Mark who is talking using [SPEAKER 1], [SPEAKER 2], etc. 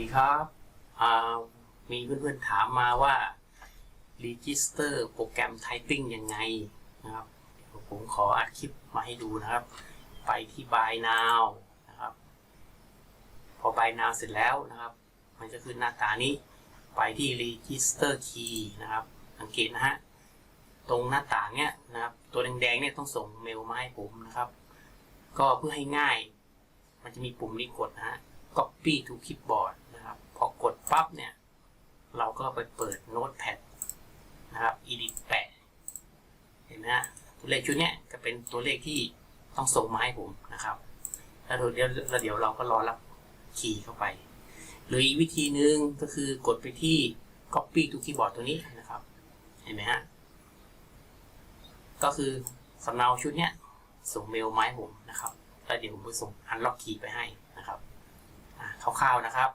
[SPEAKER 1] ดีครับอ่ามีเพื่อนๆถามมาว่า Register โปรแกรม Typing ยังไงนะครับผมขออัดคลิปมาให้ดูนะครับ ไปที่ by Now นะครับ พอ by Now เสร็จแล้วนะครับ มันจะขึ้นหน้าตานี้ ไปที่ Register Key นะครับ สังเกตนะฮะ ตรงหน้าต่างเนี้ยนะครับ ตัวแดงๆเนี่ยต้องส่งเมลมาให้ผมนะครับ ก็เพื่อให้ง่าย มันจะมีปุ่มนี้กดนะฮะ copy to clipboard นะครับ พอกด ปั๊บเนี่ย เราก็ไปเปิด notepad นะครับ edit แปะเห็นไหมฮะตัวเลขชุดเนี้ยก็เป็นตัวเลขที่ต้องส่งมาให้ผมนะครับแล้วเดี๋ยวแล้วเดี๋ยวเราก็รอรับคีย์เข้าไป หรืออีกวิธีหนึ่งก็คือกดไปที่ copy to keyboard ตัวนี้นะครับ เห็นไหมฮะ ก็คือสำเนาชุดเนี้ยส่งเมลมาให้ผมนะครับ แล้วเดี๋ยวผมไปส่ง unlock key ไปให้นะครับคร่าวๆนะครับ